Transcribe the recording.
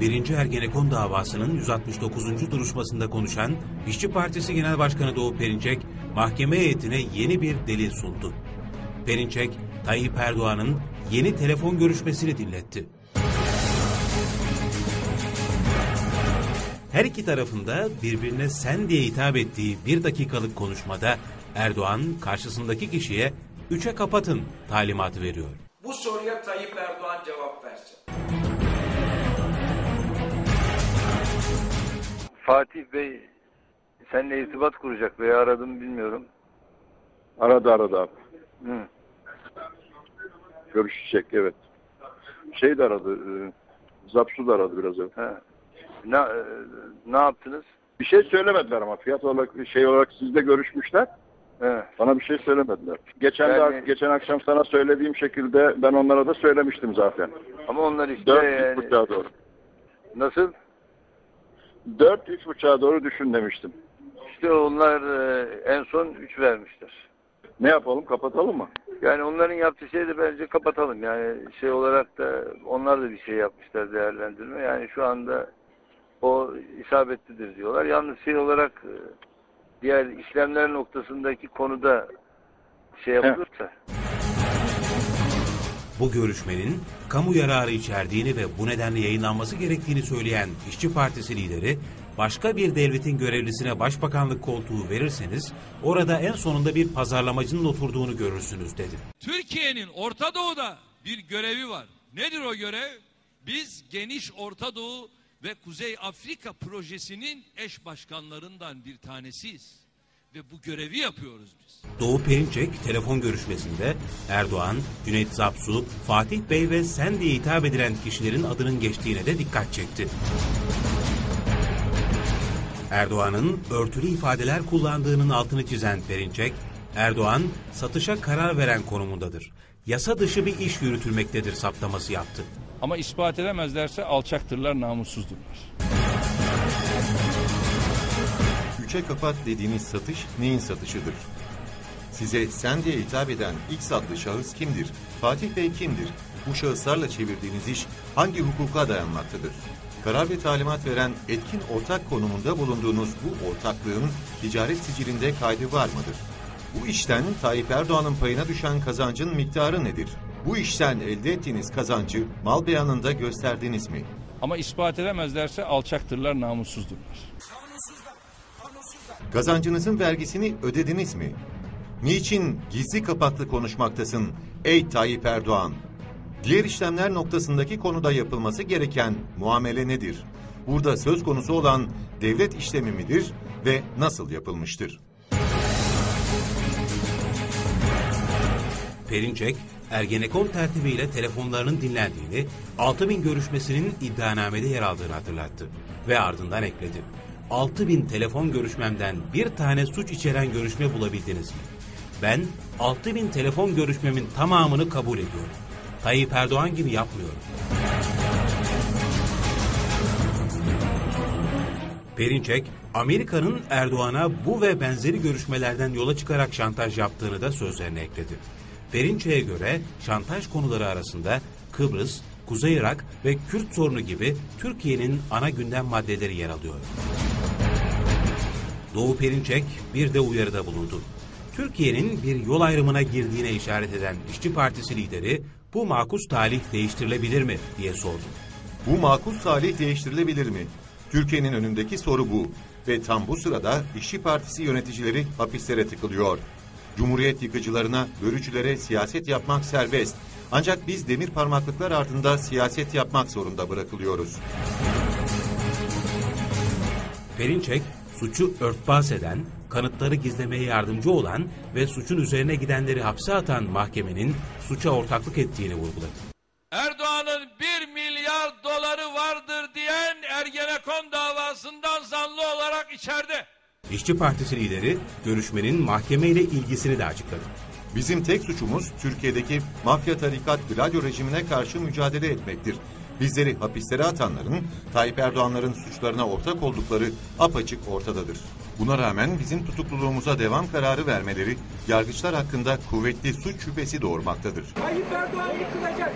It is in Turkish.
1. Ergenekon davasının 169. duruşmasında konuşan İşçi Partisi Genel Başkanı Doğu Perinçek, mahkeme heyetine yeni bir delil sundu. Perinçek, Tayyip Erdoğan'ın yeni telefon görüşmesini dinletti. Her iki tarafında birbirine sen diye hitap ettiği bir dakikalık konuşmada Erdoğan karşısındaki kişiye üçe kapatın talimatı veriyor. Bu soruya Tayyip Erdoğan cevap versin. Fatih Bey seninle irtibat kuracak veya aradım bilmiyorum. Arada arada abi. Hı. Görüşecek evet. Şey de aradı. E, Zapsu da aradı biraz evvel. He. Ne, e, ne yaptınız? Bir şey söylemediler ama fiyat olarak şey olarak sizle görüşmüşler. He. Bana bir şey söylemediler. Geçen Yani- de, geçen akşam sana söylediğim şekilde ben onlara da söylemiştim zaten. Ama onlar işte Dört yani, doğru. nasıl? Dört üç buçuğa doğru düşün demiştim. İşte onlar e, en son 3 vermişler. Ne yapalım kapatalım mı? Yani onların yaptığı şeyi de bence kapatalım. Yani şey olarak da onlar da bir şey yapmışlar değerlendirme. Yani şu anda o isabetlidir diyorlar. Yalnız şey olarak e, diğer işlemler noktasındaki konuda şey yapılırsa Bu görüşmenin kamu yararı içerdiğini ve bu nedenle yayınlanması gerektiğini söyleyen İşçi Partisi lideri, başka bir devletin görevlisine başbakanlık koltuğu verirseniz orada en sonunda bir pazarlamacının oturduğunu görürsünüz dedi. Türkiye'nin Orta Doğu'da bir görevi var. Nedir o görev? Biz geniş Orta Doğu ve Kuzey Afrika projesinin eş başkanlarından bir tanesiyiz. Ve bu görevi yapıyoruz biz. Doğu Perinçek telefon görüşmesinde Erdoğan, Cüneyt Zapsu, Fatih Bey ve sen diye hitap edilen kişilerin adının geçtiğine de dikkat çekti. Erdoğan'ın örtülü ifadeler kullandığının altını çizen Perinçek, Erdoğan satışa karar veren konumundadır. Yasa dışı bir iş yürütülmektedir saptaması yaptı. Ama ispat edemezlerse alçaktırlar, namussuzdurlar. Üçe kapat dediğiniz satış neyin satışıdır? Size sen diye hitap eden X adlı şahıs kimdir? Fatih Bey kimdir? Bu şahıslarla çevirdiğiniz iş hangi hukuka dayanmaktadır? Karar ve talimat veren etkin ortak konumunda bulunduğunuz bu ortaklığın ticaret sicilinde kaydı var mıdır? Bu işten Tayyip Erdoğan'ın payına düşen kazancın miktarı nedir? Bu işten elde ettiğiniz kazancı mal beyanında gösterdiniz mi? Ama ispat edemezlerse alçaktırlar, namussuzdurlar. Kazancınızın vergisini ödediniz mi? Niçin gizli kapaklı konuşmaktasın ey Tayyip Erdoğan? Diğer işlemler noktasındaki konuda yapılması gereken muamele nedir? Burada söz konusu olan devlet işlemi midir ve nasıl yapılmıştır? Perinçek, Ergenekon tertibiyle telefonlarının dinlendiğini, 6000 görüşmesinin iddianamede yer aldığını hatırlattı. Ve ardından ekledi. 6000 telefon görüşmemden bir tane suç içeren görüşme bulabildiniz mi? Ben 6000 telefon görüşmemin tamamını kabul ediyorum. Tayyip Erdoğan gibi yapmıyorum. Perinçek, Amerika'nın Erdoğan'a bu ve benzeri görüşmelerden yola çıkarak şantaj yaptığını da sözlerine ekledi. Perinçek'e göre şantaj konuları arasında Kıbrıs, Kuzey Irak ve Kürt sorunu gibi Türkiye'nin ana gündem maddeleri yer alıyor. Doğu Perinçek bir de uyarıda bulundu. Türkiye'nin bir yol ayrımına girdiğine işaret eden İşçi Partisi lideri bu makus talih değiştirilebilir mi diye sordu. Bu makus salih değiştirilebilir mi? Türkiye'nin önündeki soru bu. Ve tam bu sırada İşçi Partisi yöneticileri hapislere tıkılıyor. Cumhuriyet yıkıcılarına, bölücülere siyaset yapmak serbest. Ancak biz demir parmaklıklar ardında siyaset yapmak zorunda bırakılıyoruz. Perinçek, suçu örtbas eden, kanıtları gizlemeye yardımcı olan ve suçun üzerine gidenleri hapse atan mahkemenin suça ortaklık ettiğini vurguladı. Erdoğan'ın 1 milyar doları vardır diyen Ergenekon davasından zanlı olarak içeride. İşçi Partisi lideri görüşmenin mahkemeyle ilgisini de açıkladı. Bizim tek suçumuz Türkiye'deki mafya tarikat Gladio rejimine karşı mücadele etmektir. Bizleri hapislere atanların Tayyip Erdoğan'ların suçlarına ortak oldukları apaçık ortadadır. Buna rağmen bizim tutukluluğumuza devam kararı vermeleri yargıçlar hakkında kuvvetli suç şüphesi doğurmaktadır. Tayyip Erdoğan yıkılacak.